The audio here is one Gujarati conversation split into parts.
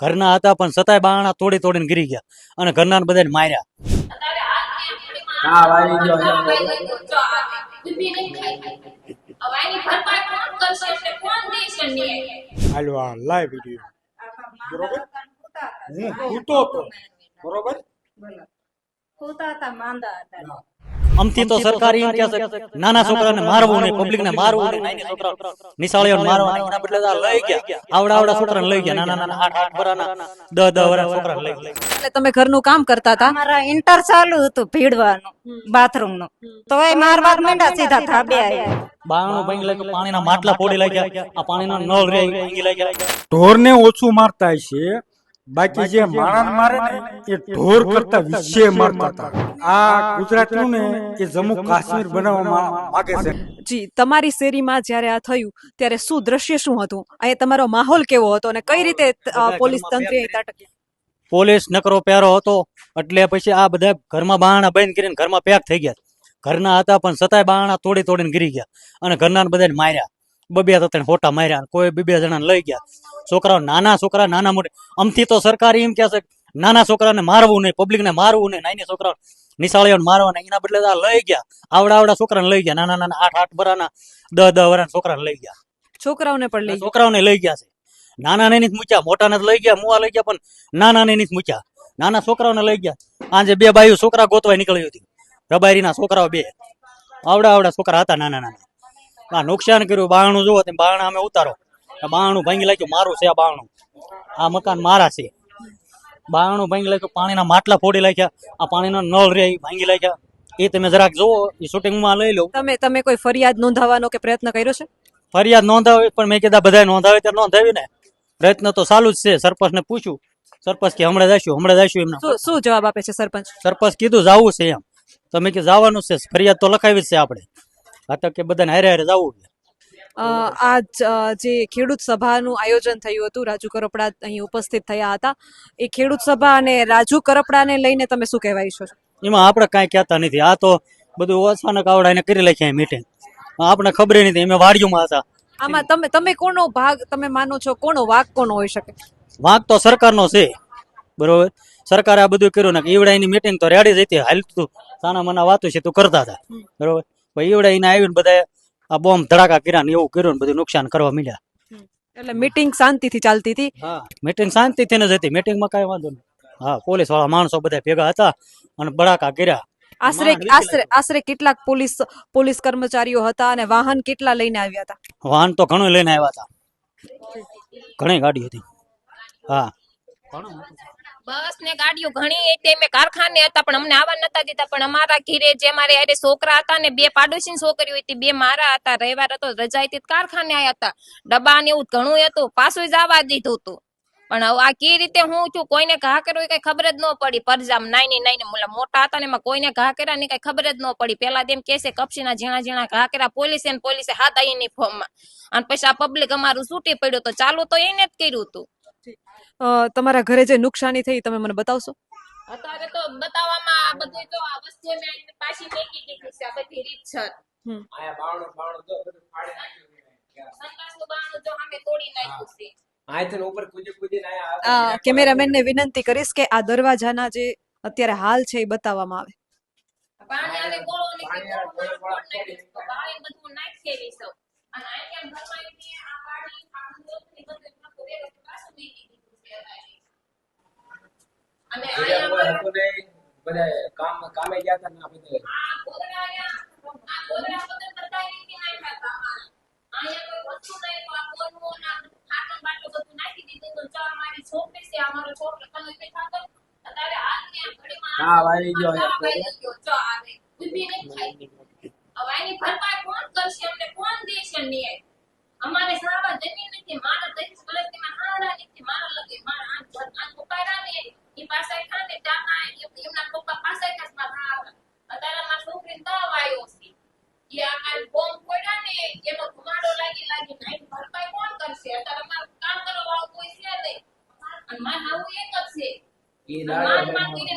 ઘરના હતા પણ સતાય બારણા તોડી તોડીને ગીરી ગયા અને ઘરના બધાને માર્યા. હાલો આ લાઈવ વીડિયો બરોબર? હું સૂતો હતો. બરોબર? હતા માંદા હતા. અમથી તો સરકારી એમ કહે છે નાના છોકરાને મારવું નહીં પબ્લિકને મારવું નહીં નાની છોકરા નિશાળીઓ મારવા નહીં એના બદલે લઈ ગયા. આવડા આવડા છોકરાને લઈ ગયા નાના નાના આઠ આઠ વરાના દસ દસ વરા છોકરાને લઈ ગયા. એટલે તમે ઘરનું કામ કરતા હતા? મારા ઇન્ટર ચાલુ હતું ભીડવાનું બાથરૂમનું તો એ માર બાર માંડ્યા સીધા ધાબે બાણું ભાંગી લાગ્યું પાણીના માટલા ફોડી લાગ્યા આ પાણીના નળ રે ભાંગી લાગ્યા. ઢોરને ઓછું મારતા છે બાકી જે માણસ મારે એ ઢોર કરતા વિશે મારતા હતા. આ ગુજરાતનું ને એ જમ્મુ કાશ્મીર બનાવવામાં માંગે છે. જી તમારી શેરીમાં જ્યારે આ થયું ત્યારે શું દ્રશ્ય શું હતું? અહીંયા તમારો માહોલ કેવો હતો અને કઈ રીતે પોલીસ તંત્રે પોલીસ નકરો પ્યારો હતો એટલે પછી આ બધા ઘરમાં બારણા બંધ કરીને ઘરમાં પેક થઈ ગયા. ઘરના હતા પણ સતાય બારણા તોડી તોડીને ગીરી ગયા. અને ઘરના બધાને માર્યા. બબે ત્રણ હોટા માર્યા કોઈ બે બે જણાને લઈ ગયા. છોકરાઓ નાના છોકરા નાના મોટા. અમથી તો સરકાર એમ કહે છે નાના છોકરાને મારવું નહીં પબ્લિકને મારવું નહીં નાની છોકરાઓ નિશાળીઓને મારવા નહીં એના બદલે આ લઈ ગયા. આવડા આવડા છોકરાને લઈ ગયા નાના નાના આઠ આઠ વરાના દસ દસ વરાના છોકરાને લઈ ગયા. છોકરાઓને પણ લઈ છોકરાઓને લઈ ગયા છે. નાના ને નથી મૂક્યા મોટાને લઈ ગયા મુવા લઈ ગયા પણ નાના ને નથી મૂક્યા. નાના છોકરાઓને લઈ ગયા. આજે બે બાયુ છોકરા ગોતવાય નીકળ્યું હતી. રબારીના છોકરાઓ બે. આવડા આવડા છોકરા હતા નાના નાના. આ નુકસાન કર્યું બારણું જુઓ બારણા અમે ઉતારો. આ બારણું ભાંગી લાગ્યું મારું છે આ બાણું. આ મકાન મારા છે. બાણું ભાંગી લાગ્યું પાણીના માટલા ફોડી નાખ્યા આ પાણીના નળ રે ભાંગી નાખ્યા. એ તમે જરાક જુઓ એ શૂટિંગમાં લઈ લો તમે તમે કોઈ ફરિયાદ નોંધાવવાનો કે પ્રયત્ન કર્યો છે? ફરિયાદ નોંધાવી પણ મેં કીધા બધા નોંધાવે ત્યારે નોંધાવી ને પ્રયત્ન તો ચાલુ જ છે સરપંચને પૂછ્યું. સરપંચ કે હમણાં જઈશું હમણાં જઈશું એમને. શું જવાબ આપે છે સરપંચ? સરપંચ કીધું જાવું છે એમ. તમે કે જવાનું છે ફરિયાદ તો લખાવી જ છે આપણે. હા તો કે બધાને હારે હારે જવું છે. આ જ, ખેડૂત સભાનું આયોજન થયું હતું રાજુ કરપડા અહીં ઉપસ્થિત થયા હતા. એ ખેડૂત સભા અને રાજુ કરપડાને લઈને તમે શું કહેવાય છો? એમાં આપણે કાંઈ કહેતા નથી. આ તો બધું અચાનક આવડાને કરી લખ્યા મીટિંગ આપણે ખબર નથી અમે વાડીઓમાં હતા. આમાં તમે તમે કોનો ભાગ તમે માનો છો કોનો વાક કોનો હોઈ શકે? વાંક તો સરકારનો છે. બરોબર? સરકારે આ બધું કર્યું ને કે ઈવડાની મીટિંગ તો રેડી જ હતી. હાલતું સાના મના વાતો છે તું કરતા હતા. બરોબર? પછી ઈવડા એને આવીને બધા આ બોમ્બ ધડાકા કર્યા ને એવું કર્યું ને બધું નુકસાન કરવા મળ્યા એટલે મીટિંગ શાંતિથી ચાલતી હતી હા. મીટિંગ શાંતિથી જ હતી મીટિંગમાં કાંઈ વાંધો નહીં. હા પોલીસવાળા માણસો બધા ભેગા હતા અને બડાકા કર્યા. આશરે આશરે આશરે કેટલાક પોલીસ પોલીસ કર્મચારીઓ હતા અને વાહન કેટલા લઈને આવ્યા હતા? વાહન તો ઘણું લઈને આવ્યા હતા. ઘણી ગાડી હતી. હા. બસ ને ગાડીઓ ઘણી એ અમે કારખાને હતા, પણ અમને આવવા નતા દીધા. પણ અમારા ઘીરે જે મારે અરે છોકરા હતા ને, બે પાડોશી છોકરીઓ હતી, બે મારા હતા. રવિવાર હતો રજા હતી કારખાને આયા હતા. ડબ્બા ને એવું ઘણું હતું. પાછું જ આવવા દીધું હતું પણ આ કઈ રીતે હું છું, કોઈને ઘા કર્યો કઈ ખબર જ ન પડી. પરજામ નાઈ નાઈ ને મોટા હતા ને, એમાં કોઈને ઘા કર્યા ને કઈ ખબર જ ન પડી. પેલા તેમ કેસે કપસીના ઝીણા ઝીણા ઘા કર્યા. પોલીસે પોલીસે હાથા યુનિફોર્મમાં અને પછી આ પબ્લિક અમારું છૂટી પડ્યું તો ચાલુ તો એને જ કર્યું હતું તમારા ઘરે જે નુકસાની થઈ તમે મને બતાવશો? અત્યારે તો બતાવવામાં આ બધું તો આ વસ્તુ મેં પાછી મેકી દીધી છે આ બધી રીતસર આયા બાવણું બાવણું તો બધું ફાડી નાખ્યું છે. સંડાસનું બારણું જો અમે તોડી નાખ્યું છે. આયાથી ને ઉપર કૂદી આયા. વિનંતી કરીશ કે આ દરવાજાના જે અત્યારે હાલ છે એ બતાવવામાં આવે. પાણી ગોળો ને પાણી ગોળો નાખી. સૌ. અને અને આયા નહીં. બધા કામ કામે ગયા હતા ને આ બધે. આ ગોદડા આ ગોદડા પતન કરતા કે નાખ્યા હતા આયા કોઈ વસ્તુ નહીં તો આ ગોળનું ના બધું બાટલું બધું નાખી દીધું તો ચા મારી છોકરી છે આ મારો છોકરો તમે બેઠા તો અત્યારે હાલ ને ઘડીમાં હા, વાળી ગયો ચા આવે. ઊભી નહીં થાય. હવે આની ભરપાઈ કોણ કરશે અમને કોણ દેશે ન્યાય અમારે સારા જમીન નથી મારા દસ વર્ષથી હારા નથી મારા લગે મારા આ પપ્પા ને એ પાસે ખાને ચાના એમના પપ્પા પાસે કાસમાં હારા અત્યારે મારા છોકરી તાવ આવ્યો છે. એ આ બોમ્બ પડ્યા ને એમાં ઘુમાડો લાગી લાગી નાઈ ભરપાઈ કોણ કરશે? અત્યારે અમારું કામ કરવા વાળું કોઈ છે નહીં. અને માન આવું એક જ છે. માન કરીને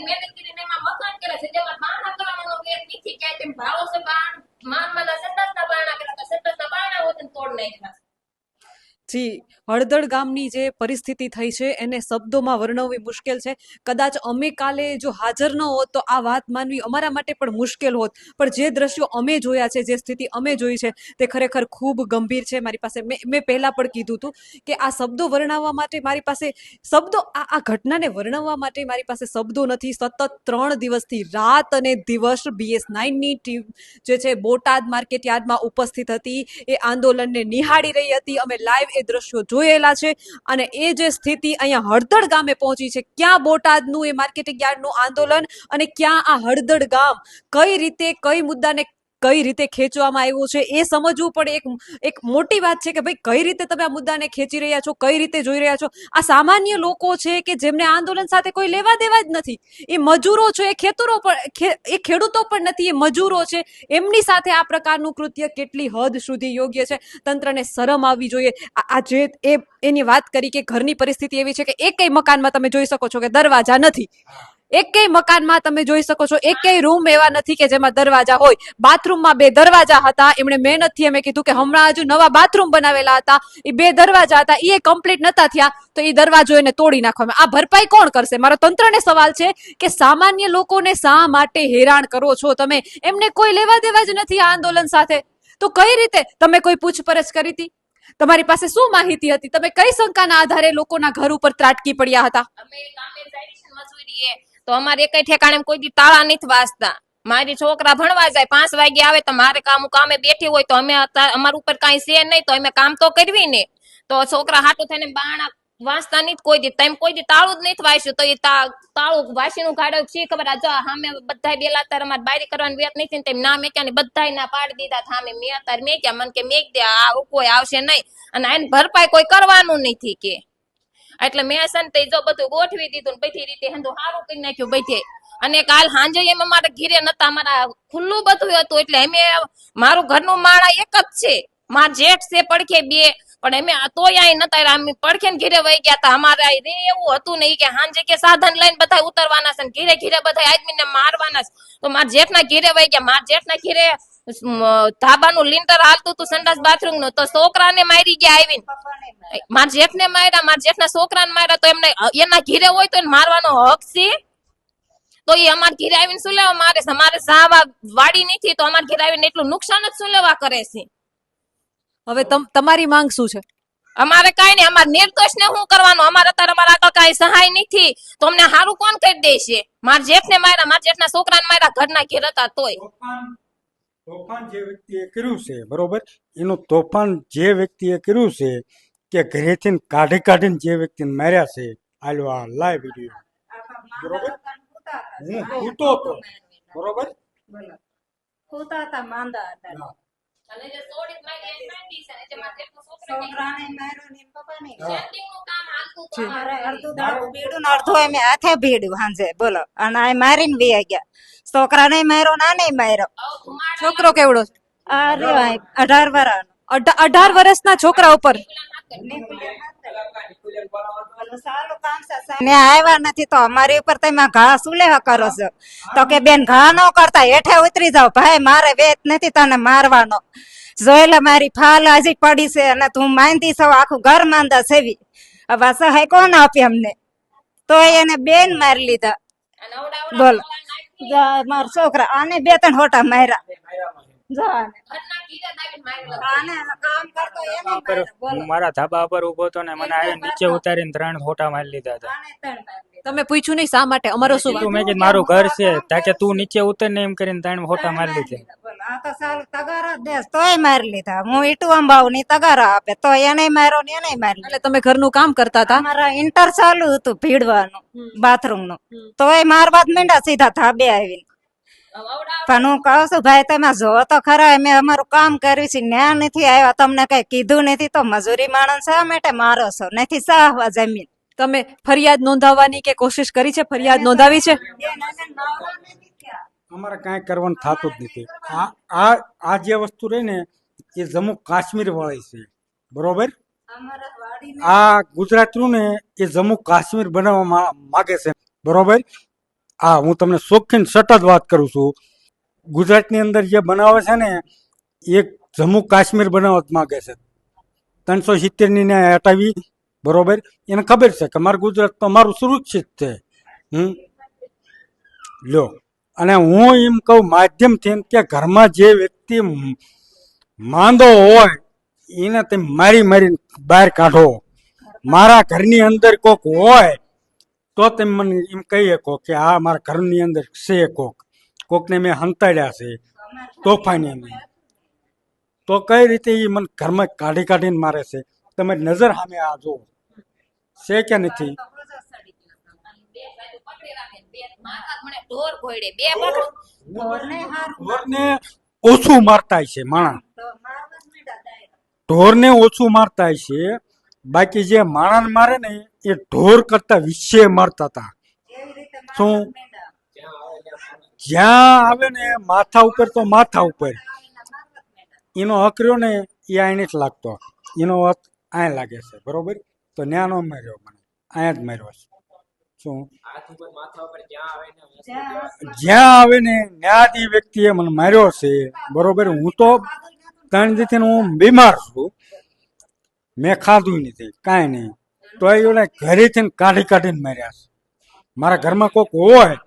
છે બાણ જી હળદળ ગામની જે પરિસ્થિતિ થઈ છે, એને શબ્દોમાં વર્ણવવી મુશ્કેલ છે. કદાચ અમે કાલે જો હાજર ન હોત તો આ વાત માનવી અમારા માટે પણ મુશ્કેલ હોત. પણ જે દ્રશ્યો અમે જોયા છે, જે સ્થિતિ અમે જોઈ છે, તે ખરેખર ખૂબ ગંભીર છે. મારી પાસે મેં મેં પહેલાં પણ કીધું હતું કે આ શબ્દો વર્ણવવા માટે મારી પાસે, શબ્દો આ આ ઘટનાને વર્ણવવા માટે મારી પાસે શબ્દો નથી. સતત ત્રણ દિવસથી રાત અને દિવસ બીએસ નાઇનની ટીમ જે છે, બોટાદ માર્કેટ યાર્ડમાં ઉપસ્થિત હતી. એ આંદોલનને નિહાળી રહી હતી. અમે લાઈવ એ દ્રશ્યો જોયેલા છે અને એ જે સ્થિતિ અહીંયા હળદળ ગામે પહોંચી છે, ક્યાં બોટાદનું એ માર્કેટિંગ યાર્ડનું આંદોલન અને ક્યાં આ હળદળ ગામ? કઈ રીતે, કઈ મુદ્દાને કઈ રીતે ખેંચવામાં આવ્યું છે એ સમજવું પણ એક એક મોટી વાત છે કે ભાઈ કઈ રીતે તમે આ મુદ્દાને ખેંચી રહ્યા છો, કઈ રીતે જોઈ રહ્યા છો? આ સામાન્ય લોકો છે કે જેમને આંદોલન સાથે કોઈ લેવા દેવા જ નથી, એ મજૂરો છે, એ ખેતરો પણ એ ખેડૂતો પણ નથી, એ મજૂરો છે, એમની સાથે આ પ્રકારનું કૃત્ય કેટલી હદ સુધી યોગ્ય છે? તંત્રને શરમ આવવી જોઈએ. આ જે, એ, એની વાત કરી કે ઘરની પરિસ્થિતિ એવી છે કે એકેય મકાનમાં તમે જોઈ શકો છો કે દરવાજા નથી. એકેય મકાનમાં તમે જોઈ શકો છો એકેય રૂમ એવા નથી કે જેમાં દરવાજા હોય. બાથરૂમમાં બે દરવાજા હતા, એમણે મહેનતથી અમે કીધું કે હમણાં હજુ નવા બાથરૂમ બનાવેલા હતા. એ બે દરવાજા હતા એ કમ્પ્લીટ નતા થયા, તો એ દરવાજો એને તોડી નાખવામાં આ ભરપાઈ કોણ કરશે? મારો તંત્રને સવાલ છે કે સામાન્ય લોકોને શા માટે હેરાન કરો છો તમે? એમને કોઈ લેવા દેવા જ નથી આ આંદોલન સાથે. તો કઈ રીતે? તમે કોઈ પૂછપરછ કરી હતી? તમારી પાસે શું માહિતી હતી? તમે કઈ શંકાના આધારે લોકોના ઘર ઉપર ત્રાટકી પડ્યા હતા? અમે કામે મજૂરીએ તો અમારે એક ઠેકાણે કોઈ દી તાળા નથી વાસતા. મારી છોકરા ભણવા જાય, પાંચ વાગે આવે તો મારે કામ કામે બેઠી હોય તો અમે અમારા ઉપર કાંઈ છે નહીં તો અમે કામ તો કરવી ને. તો છોકરા હાટું થઈને બાણા વાંચતા નહીં કોઈ દી. તેમ કોઈ દી તાળું જ નહીં વાંચ્યું તો એ તાળું વાસીનું ગાડો શી ખબર જો સામે બધા બેલા અત્યારે અમારે બારી કરવાની વેત નહીં તેમ ના મેક્યા ને બધા ના પાડી દીધા સામે મેં અત્યારે મેક્યા, મને કે મેક દે, આ કોઈ આવશે નહીં. અને આની ભરપાઈ કોઈ કરવાનું નથી કે. એટલે મેં છે ને જો બધું ગોઠવી દીધું ને બધી રીતે હંધું સારું કરી નાખ્યું બધે. અને કાલ સાંજે એમ અમારા ઘીરે નતા અમારા ખુલ્લું બધું હતું, એટલે અમે મારું ઘરનું માળા એક જ છે. માર જેઠ છે, પડખે બે. પણ અમે તોય અહીં નતા અમે પડખે ને ઘીરે વહી ગયા હતા અમારે રે એવું હતું નહીં કે સાંજે કે સાધન લઈને બધા ઉતરવાના છે ઘીરે ઘીરે બધા આદમીને મારવાના છે. તો મારા જેઠના ઘીરે વહી ગયા. મારા જેઠના ઘીરે ધાબાનું લિન્ટર હાલતું હતું સંડાસ બાથરૂમનું તો છોકરાને મારી ગયા આવીને. મારા જેઠને માર્યા મારા જેઠના છોકરાને માર્યા તો એમને એના ઘીરે હોય તો એને મારવાનો હક છે. તો એ અમાર ઘીરે આવીને શું લેવા મારે છે? અમારે સાવા વાડી નથી તો અમાર ઘીરે આવીને એટલું નુકસાન જ શું લેવા કરે છે? હવે તમ તમારી માંગ શું છે? અમારે કઈ નહીં અમારે નિર્દોષ ને શું કરવાનું? અમારે અત્યારે અમારા આગળ કઈ સહાય નથી. તો અમને સારું કોણ કરી દેશે? મારા જેઠને માર્યા મારા જેઠના છોકરાને માર્યા ઘરના ઘેર હતા તોય. તોફાન જે વ્યક્તિએ કર્યું છે બરોબર? એનું તોફાન જે વ્યક્તિએ કર્યું છે કે ઘરેથી કાઢી કાઢીને જે વ્યક્તિને માર્યા છે આલો આ લાઈવ વીડિયો બરોબર? હું હતો. બરોબર? હતા માંદા હતા. અને જે સોડી મારી એની માંડી છે ને જે મારા જેઠના છોકરાને છોકરાને માર્યો ને પપ્પાને. સેન્ટિંગનું કામ હાલતું હતું મારે અડધું દાડું ભીડું ને અમે હાથે ભીડ્યું હાંજે બોલો. અને આ મારીને વી ગયા. છોકરાને માર્યો નાને માર્યો. છોકરો કેવડો? અઢાર આ અઢાર અઢા- અઢાર વર્ષના છોકરા ઉપર. અમારી ઉપર તમે ઘા કરો છો? તો કે બેન, ઘા ન કરતા, હેઠે ઉતરી જાવ ભાઈ, મારે વેત નથી તને મારવાનો. મારી ફાલ હજી પડી છે અને તું માંદી છો, આખું ઘર માંદા સેવી હવે સહાય કોણ આપી અમને? તો એને બેન મારી લીધા. બોલો. મારા છોકરા, આને બે ત્રણ હોટા માર્યા. ઘીરે હું મારા ધાબા પર ઊભો હતો ને મને આવીને નીચે ઉતારીને ત્રણ ફોટા મારી લીધા હતા. મારી તમે પૂછ્યું નહીં શા માટે? અમારો શું તું મેં કીધું મારું ઘર છે તાકે તું નીચે ઉતર ને એમ કરીને ત્રણ ફોટા મારી લીધા. આ તો સાલું તગારા દેસ તોય મારી લીધા. હું ઈટુ અંબાવની તગારા આપે તો એને માર્યો ને એને મારી લીધા એટલે તમે ઘરનું કામ કરતા હતા? મારા ઇન્ટર ચાલુ હતું ભીડવાનું. બાથરૂમનું. તોય મારવા જ મેંડા સીધા ધાબે આવીને. પણ હું કહું છું ભાઈ તમે જોવો તો ખરા અમે અમારું કામ કર્યું છે ન્યા નથી આવ્યા તમને કઈ કીધું નથી તો મજૂરી માણસ શા માટે મારો છો નથી સાહવા જમીન. તમે ફરિયાદ નોંધાવવાની કે કોશિશ કરી છે? ફરિયાદ નોંધાવી છે? અમારે કાંઈ કરવાનું થતું જ નથી. આ આ આ જે વસ્તુ રહી ને એ જમ્મુ કાશ્મીર વાળી છે. બરોબર? આ ગુજરાતનું ને એ જમ્મુ કાશ્મીર બનાવવા માગે છે. બરોબર? હા હું તમને શોખીન સતત વાત કરું છું. ગુજરાતની અંદર જે બનાવે છે ને એ જમ્મુ કાશ્મીર બનાવત માગે છે. ત્રણસો સિત્તેરની ને હટાવી, બરોબર? એને ખબર છે કે મારું ગુજરાત તો મારું સુરક્ષિત છે. હમ? લો અને હું એમ કહું માધ્યમથી કે ઘરમાં જે વ્યક્તિ માંદો હોય, એને તમે મારી મારીને બહાર કાઢો. મારા ઘરની અંદર કોક હોય તો તમે મને એમ કહી શકો કે આ મારા ઘરની અંદર છે કોક. કોકને મેં હંતાડ્યા છે તોફાની મેં. તો કઈ રીતે એ મને ઘરમાં કાઢી કાઢીને મારે છે? તમે નજર સામે આ જુઓ. છે કે નથી? ઓછું મારતા છે માણા. ઢોરને ઓછું મારતા છે બાકી જે માણસ મારે ને એ ઢોર કરતા વિશે મારતા હતા શું? જ્યાં આવે ને માથા ઉપર તો માથા ઉપર. એનો હક રહ્યો ને એ આ જ લાગતો. એનો હક અહીં લાગે છે બરોબર? તો ન્યાનો માર્યો મને. અહીંયા જ માર્યો છે. શું? જ્યાં આવે ને જ્યાં આવે ને ત્યાં એ વ્યક્તિએ મને માર્યો છે બરોબર? હું તો ત્રણ દીથી હું બીમાર છું. મેં ખાધું નથી કાંઈ નહીં. તો એને ઘરેથી કાઢી કાઢીને માર્યા છે. મારા ઘરમાં કોઈક હોય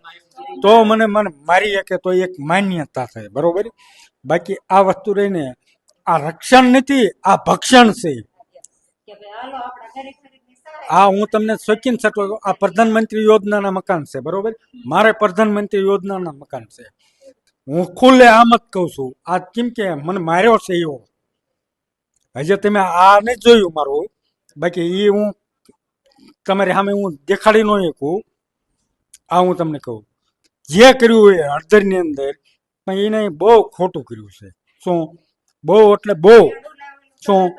તો મને મને મારી શકે તો એક માન્યતા થાય, બરોબર? બાકી આ વસ્તુ રહીને આ રક્ષણ નથી, આ ભક્ષણ છે. આ હું તમને શોખીન સટો આ પ્રધાનમંત્રી યોજનાના મકાન છે, બરોબર? મારે પ્રધાનમંત્રી યોજનાના મકાન છે. હું ખુલ્લે આમ જ કહું છું, આ કેમ કે મને માર્યો છે એવો. હજી તમે આ નહીં જોયું મારું. બાકી એ હું તમારી સામે હું દેખાડી ન શકું. આ હું તમને કહું. જે કર્યું એ હળદરની અંદર, પણ એને બહુ ખોટું કર્યું છે. શું? બહુ એટલે બહુ. શું?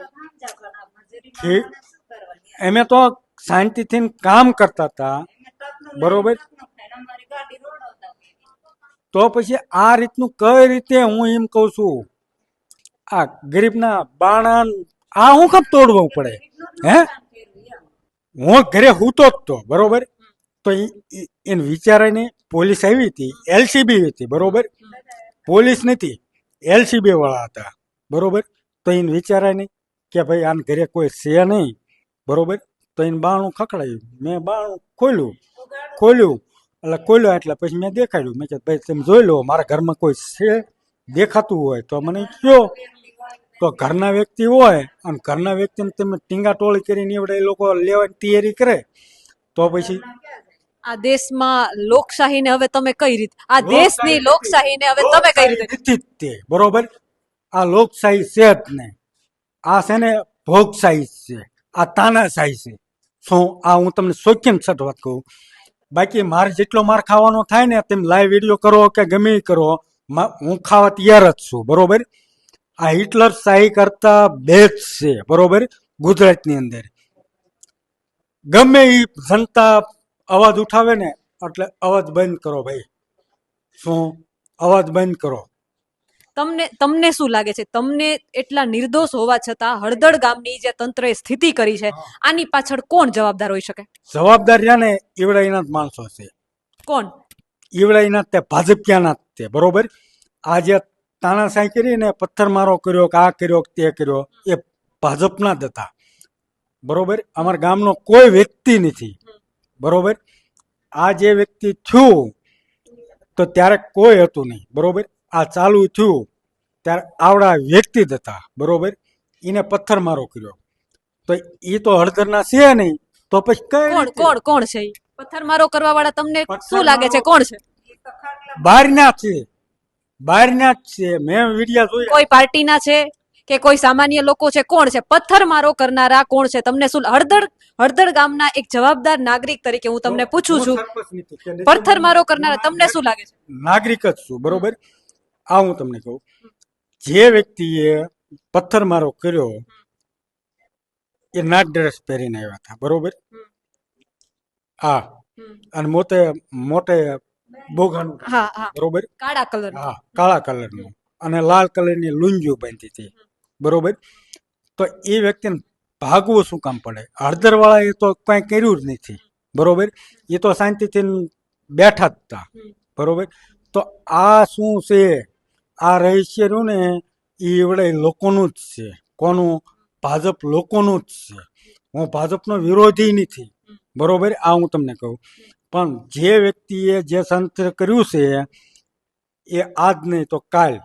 એમે તો શાંતિથી કામ કરતા હતા. બરોબર? તો પછી આ રીતનું કઈ રીતે હું એમ કહું છું? આ ગરીબના બાણા, આ હું કમ તોડવું પડે? હે? હું ઘરે હૂતો જ તો, બરોબર? તો એને વિચારાય ને પોલીસ આવી હતી, એલસીબી હતી, બરોબર? પોલીસ નથી, એલસીબી વાળા હતા, બરોબર? તો એને વિચારાય નહીં કે ભાઈ આને ઘરે કોઈ છે નહીં, બરોબર? તો એને બાણું ખખડાયું, મેં બાણું ખોલ્યું ખોલ્યું, એટલે ખોલ્યું એટલે પછી મેં દેખાડ્યું, મેં કે ભાઈ, તમે જોઈ લો, મારા ઘરમાં કોઈ છે, દેખાતું હોય તો મને કયો. તો ઘરના વ્યક્તિ હોય અને ઘરના વ્યક્તિને તમે ટીંગા ટોળી કરીને એવડે એ લોકો લેવાની તૈયારી કરે તો પછી? આ દેશમાં લોકશાહીને હવે તમે કઈ રીતે આ દેશની લોકશાહીને હવે તમે કઈ રીતે તે બરોબર? આ લોકશાહી છે જ ને. આ છે ને ભોગશાહી છે. આ તાનાશાહી છે. શું આ હું તમને શોખીન સટ વાત કહું? બાકી મારે જેટલો માર ખાવાનો થાય ને તેમ લાઈવ વીડિયો કરો કે ગમે એ કરો હું ખાવા તૈયાર જ છું બરોબર? આ હિટલર શાહી કરતા બેસ્ટ છે બરોબર? ગુજરાતની અંદર. ગમે એ જનતા અવાજ ઉઠાવે ને એટલે અવાજ બંધ કરો ભાઈ. શું? અવાજ બંધ કરો. તમને તમને શું લાગે છે? તમને એટલા નિર્દોષ હોવા છતાં હળદળ ગામની જે તંત્રએ સ્થિતિ કરી છે આની પાછળ કોણ જવાબદાર હોઈ શકે? જવાબદાર છે ને ઈવડાઈના માણસો છે. કોણ? ઈવડાઈના તે ભાજપ ક્યાંના તે બરોબર? આ જે તાનાશાહી કરીને પથ્થર પથ્થરમારો કર્યો કે આ કર્યો કે તે કર્યો એ ભાજપના જ હતા. બરોબર? અમારા ગામનો કોઈ વ્યક્તિ નથી. બરોબર? આ જે વ્યક્તિ થયું તો ત્યારે કોઈ હતું નહીં. બરોબર? આ ચાલુ થયું ત્યારે આવડા વ્યક્તિ જ હતા. બરોબર? એને પથ્થરમારો કર્યો. તો એ તો હળદરના છે નહીં. તો પછી કોણ કોણ કોણ છે? પથ્થરમારો કરવા વાળા તમને શું લાગે છે? કોણ છે? બહારના છે. બહારના જ છે. મેં વિડિયા જોયા. કોઈ પાર્ટીના છે કે કોઈ સામાન્ય લોકો છે? કોણ છે? પથ્થરમારો કરનારા કોણ છે? તમને શું હળદળ હળદળ ગામના એક જવાબદાર નાગરિક તરીકે હું તમને પૂછું છું. પથ્થરમારો કરનારા તમને શું લાગે છે? નાગરિક જ છું. બરોબર? આ હું તમને કહું. જે વ્યક્તિએ પથ્થરમારો કર્યો એ નાટ ડ્રેસ પહેરીને આવ્યા હતા. બરોબર? હા. અને મોટે મોટે હા હા. બરોબર? કાળા કલર હા કાળા કલરનું. અને લાલ કલરની લુંજુ બાંધી હતી. બરોબર? તો એ વ્યક્તિને ભાગવું શું કામ પડે? હળદરવાળા એ તો કાંઈ કર્યું જ નથી. બરોબર? એ તો શાંતિથી બેઠા જ હતા. બરોબર? તો આ શું છે? આ રહસ્ય રહ્યું ને એ વડે લોકોનું જ છે. કોનું? ભાજપ લોકોનું જ છે. હું ભાજપનો વિરોધી નથી. બરોબર? આ હું તમને કહું. પણ જે વ્યક્તિએ જે ષડયંત્ર કર્યું છે, એ આજ નહીં તો કાલ.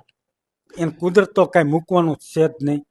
એને કુદરત તો કાંઈ મૂકવાનું છે જ નહીં.